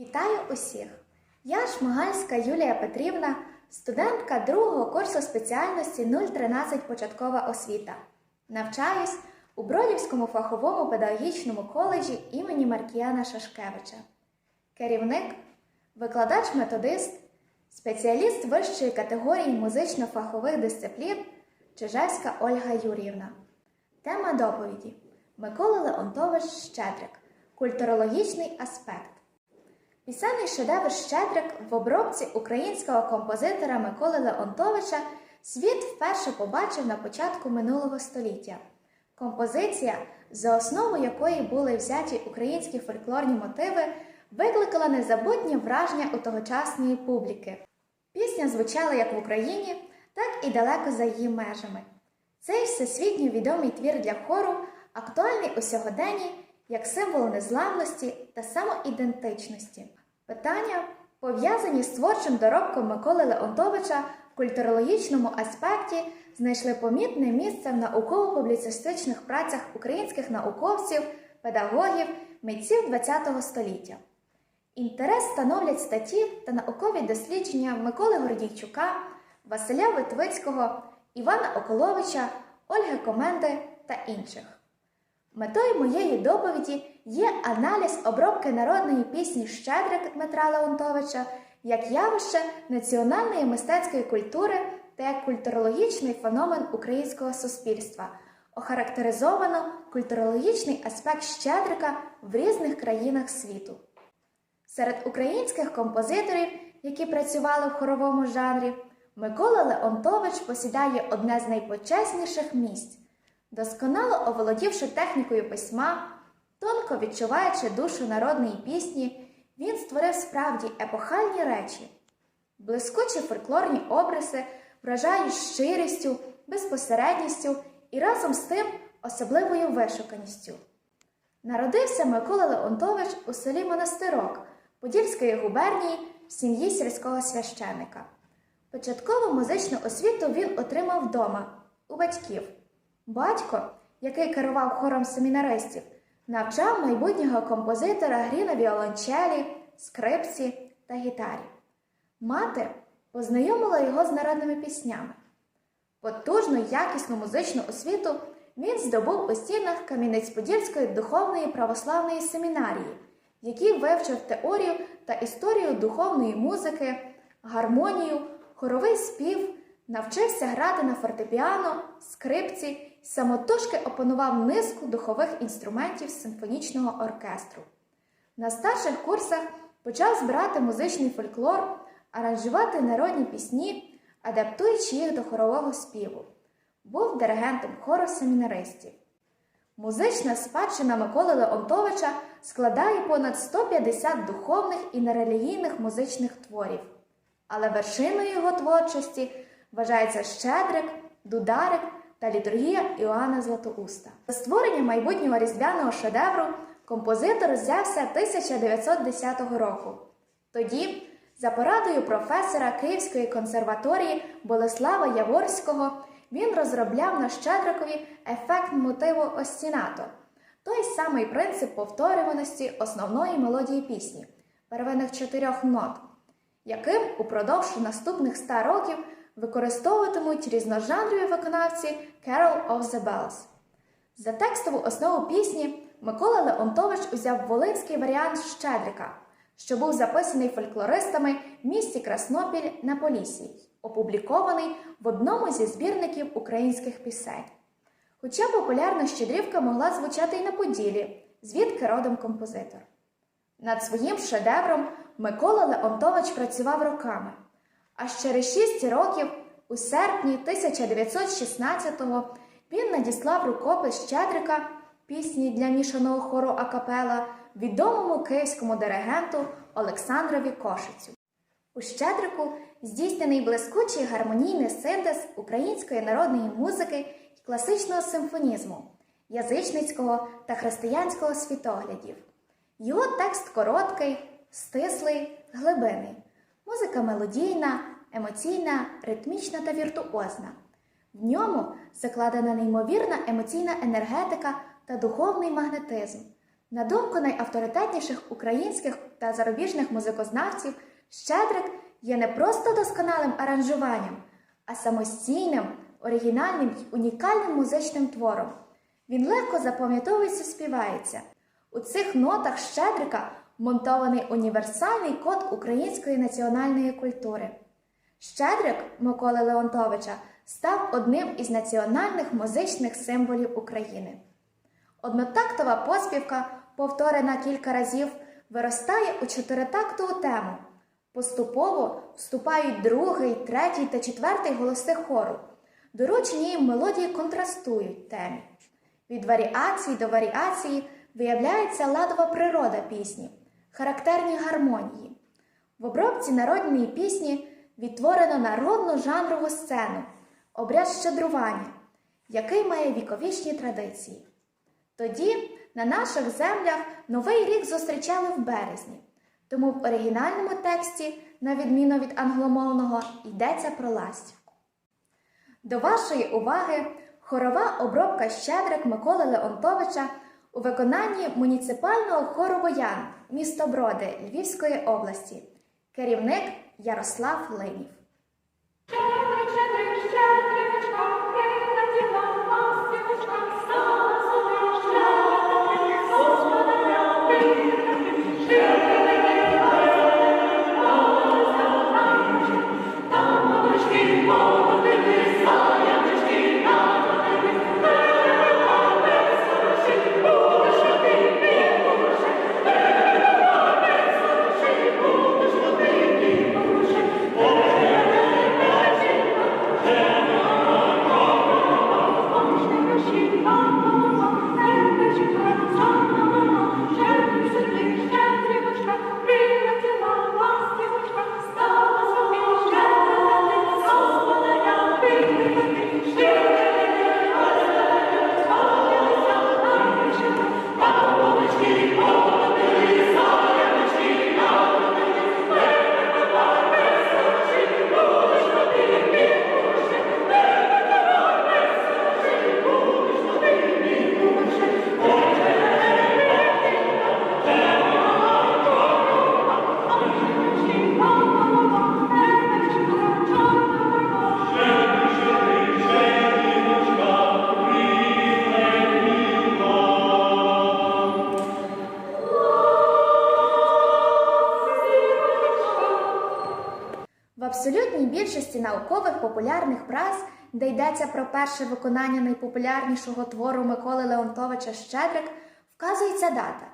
Вітаю усіх! Я Шмигальська Юлія Петрівна, студентка другого курсу спеціальності 013 Початкова освіта. Навчаюсь у Бродівському фаховому педагогічному коледжі імені Маркіяна Шашкевича. Керівник, викладач-методист, спеціаліст вищої категорії музично-фахових дисциплін Чижевська Ольга Юріївна. Тема доповіді Микола Леонтович Щедрик. Культурологічний аспект. Пісенний шедевр Щедрик в обробці українського композитора Миколи Леонтовича світ вперше побачив на початку минулого століття. Композиція, за основу якої були взяті українські фольклорні мотиви, викликала незабутнє враження у тогочасної публіки. Пісня звучала як в Україні, так і далеко за її межами. Цей всесвітньо відомий твір для хору актуальний у сьогоденні як символ незламності та самоідентичності. Питання, пов'язані з творчим доробком Миколи Леонтовича в культурологічному аспекті, знайшли помітне місце в науково-публіцистичних працях українських науковців, педагогів, митців ХХ століття. Інтерес становлять статті та наукові дослідження Миколи Гордійчука, Василя Витвицького, Івана Околовича, Ольги Коменди та інших. Метою моєї доповіді є аналіз обробки народної пісні Щедрик Дмитра Леонтовича як явище національної мистецької культури та як культурологічний феномен українського суспільства, охарактеризовано культурологічний аспект Щедрика в різних країнах світу. Серед українських композиторів, які працювали в хоровому жанрі, Микола Леонтович посідає одне з найпочесніших місць. Досконало оволодівши технікою письма, тонко відчуваючи душу народної пісні, він створив справді епохальні речі. Блискучі фольклорні обриси вражають щирістю, безпосередністю і разом з тим особливою вишуканістю. Народився Микола Леонтович у селі Монастирок Подільської губернії в сім'ї сільського священика. Початкову музичну освіту він отримав вдома у батьків. Батько, який керував хором семінаристів, навчав майбутнього композитора грі на віолончелі, скрипці та гітарі. Мати познайомила його з народними піснями. Потужну якісну музичну освіту він здобув у стінах Кам'янець-Подільської духовної православної семінарії, в якій вивчив теорію та історію духовної музики, гармонію, хоровий спів, навчився грати на фортепіано, скрипці самотужки опанував низку духових інструментів симфонічного оркестру. На старших курсах почав збирати музичний фольклор, аранжувати народні пісні, адаптуючи їх до хорового співу. Був диригентом хору семінаристів. Музична спадщина Миколи Леонтовича складає понад 150 духовних і нерелігійних музичних творів. Але вершиною його творчості вважається Щедрик, Дударик та літургія Іоанна Златоуста. За створення майбутнього різдвяного шедевру композитор взявся 1910 року. Тоді, за порадою професора Київської консерваторії Болеслава Яворського, він розробляв на Щедрикові ефект мотиву остінато, той самий принцип повторюваності основної мелодії пісні, первинних чотирьох нот, яким упродовж наступних ста років використовуватимуть різножанрові виконавці Carol of the Bells. За текстову основу пісні Микола Леонтович узяв волинський варіант Щедрика, що був записаний фольклористами в місті Краснопіль на Полісі, опублікований в одному зі збірників українських пісень. Хоча популярна щедрівка могла звучати й на Поділі, звідки родом композитор. Над своїм шедевром Микола Леонтович працював роками. Аж через шість років, у серпні 1916-го, він надіслав рукопис Щедрика пісні для мішаного хору Акапела відомому київському диригенту Олександрові Кошицю. У Щедрику здійснений блискучий гармонійний синтез української народної музики і класичного симфонізму, язичницького та християнського світоглядів. Його текст короткий, стислий, глибинний. Музика мелодійна, емоційна, ритмічна та віртуозна. В ньому закладена неймовірна емоційна енергетика та духовний магнетизм, На думку найавторитетніших українських та зарубіжних музикознавців, Щедрик є не просто досконалим аранжуванням, а самостійним, оригінальним й унікальним музичним твором. Він легко запам'ятовується, співається. У цих нотах Щедрика вмонтований універсальний код української національної культури. Щедрик Миколи Леонтовича став одним із національних музичних символів України. Однотактова поспівка, повторена кілька разів, виростає у чотиритактову тему. Поступово вступають другий, третій та четвертий голоси хору. Доручені їм мелодії контрастують темі. Від варіації до варіації виявляється ладова природа пісні, характерні гармонії. В обробці народної пісні відтворено народну жанрову сцену, обряд щедрування, який має віковічні традиції. Тоді на наших землях Новий рік зустрічали в березні, тому в оригінальному тексті, на відміну від англомовного, йдеться про ластівку. До вашої уваги хорова обробка Щедрик Миколи Леонтовича у виконанні муніципального хору «Боян» місто Броди Львівської області. Керівник Ярослав Линів. Наукових популярних праць, де йдеться про перше виконання найпопулярнішого твору Миколи Леонтовича Щедрик, вказується дата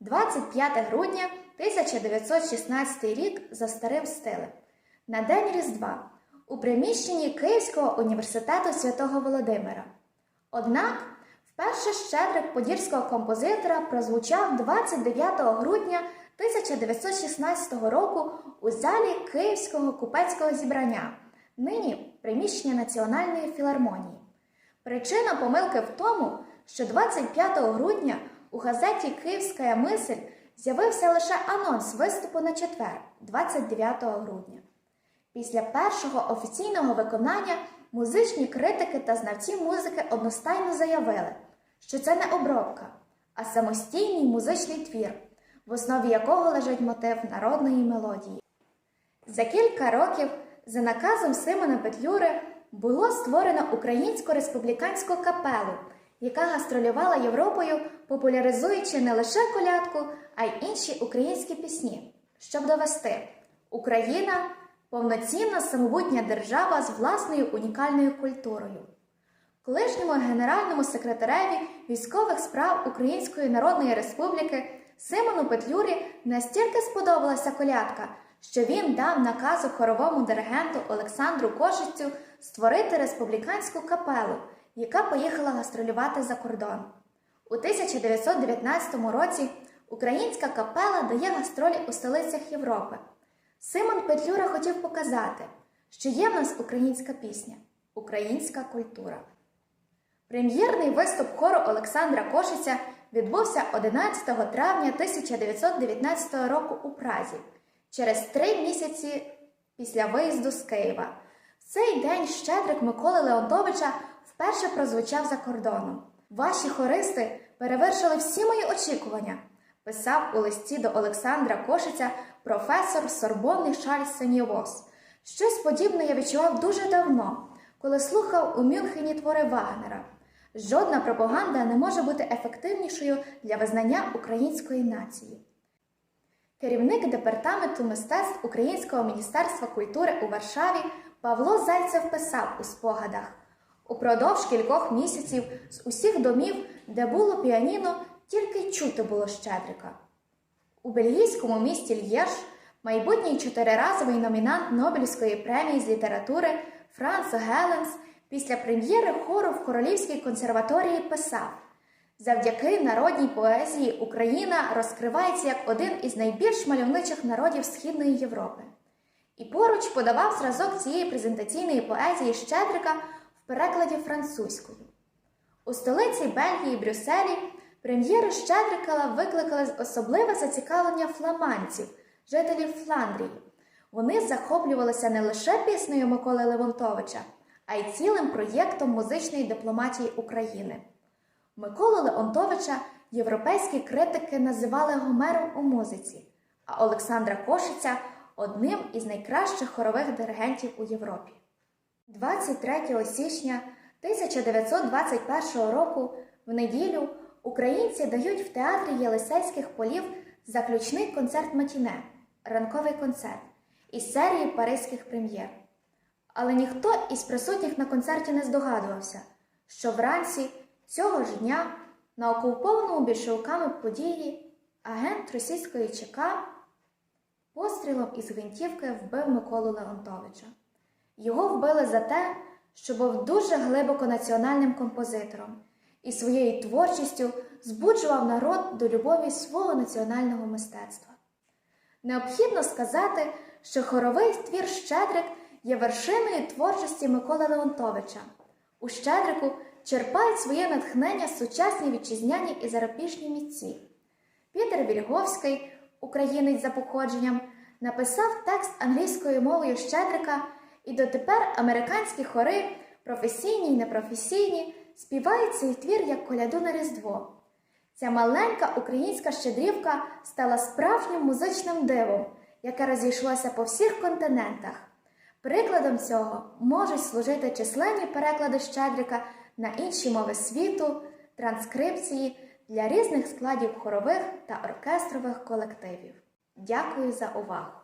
25 грудня 1916 рік за старим стилем на День Різдва у приміщенні Київського університету святого Володимира. Однак вперше Щедрик подільського композитора прозвучав 29 грудня 1916 року у залі Київського купецького зібрання, нині приміщення Національної філармонії. Причина помилки в тому, що 25 грудня у газеті Київська мисль з'явився лише анонс виступу на четвер, 29 грудня. Після першого офіційного виконання музичні критики та знавці музики одностайно заявили, що це не обробка, а самостійний музичний твір, в основі якого лежить мотив народної мелодії. За кілька років, за наказом Симона Петлюри, було створено українську республіканську капелу, яка гастролювала Європою, популяризуючи не лише колядку, а й інші українські пісні, щоб довести Україна повноцінна самобутня держава з власною унікальною культурою. Колишньому генеральному секретареві військових справ Української Народної Республіки Симону Петлюрі настільки сподобалася колядка, що він дав наказу хоровому диригенту Олександру Кошицю створити республіканську капелу, яка поїхала гастролювати за кордон. У 1919 році українська капела дає гастролі у столицях Європи. Симон Петлюра хотів показати, що є в нас українська пісня, українська культура. Прем'єрний виступ хору Олександра Кошиця відбувся 11 травня 1919 року у Празі, через три місяці після виїзду з Києва. В цей день Щедрик Миколи Леонтовича вперше прозвучав за кордоном. Ваші хористи перевершили всі мої очікування, писав у листі до Олександра Кошиця професор Сорбонни Шарль Сеньовос. Щось подібне я відчував дуже давно, коли слухав у Мюнхені твори Вагнера. Жодна пропаганда не може бути ефективнішою для визнання української нації. Керівник департаменту мистецтв Українського міністерства культури у Варшаві Павло Зайцев писав у спогадах: упродовж кількох місяців з усіх домів, де було піаніно, тільки чути було Щедрика. У бельгійському місті Л'єш майбутній чотириразовий номінант Нобелівської премії з літератури Франц Геленс після прем'єри хору в Королівській консерваторії писав. Завдяки народній поезії Україна розкривається як один із найбільш мальовничих народів Східної Європи. І поруч подавав зразок цієї презентаційної поезії Щедрика в перекладі французькою. У столиці Бельгії Брюсселі прем'єру Щедрикала викликали особливе зацікавлення фламандців, жителів Фландрії. Вони захоплювалися не лише піснею Миколи Левонтовича, а й цілим проєктом музичної дипломатії України. Миколу Леонтовича європейські критики називали Гомером у музиці, а Олександра Кошиця одним із найкращих хорових диригентів у Європі. 23 січня 1921 року в неділю українці дають в театрі Єлисейських полів заключний концерт Матіне, ранковий концерт із серії паризьких прем'єр. Але ніхто із присутніх на концерті не здогадувався, що вранці цього ж дня на окупованому більшовиками події агент російської ЧК пострілом із гвинтівки вбив Миколу Леонтовича. Його вбили за те, що був дуже глибоко національним композитором і своєю творчістю збуджував народ до любові свого національного мистецтва. Необхідно сказати, що хоровий твір Щедрик є вершиною творчості Миколи Леонтовича. У Щедрику черпають своє натхнення сучасні вітчизняні і зарапішні митці. Пітер Вільговський, українець за походженням, написав текст англійською мовою Щедрика, і дотепер американські хори, професійні й непрофесійні, співають цей твір як коляду на Різдво. Ця маленька українська щедрівка стала справжнім музичним дивом, яке розійшлося по всіх континентах. Прикладом цього можуть служити численні переклади Щедрика на інші мови світу, транскрипції для різних складів хорових та оркестрових колективів. Дякую за увагу!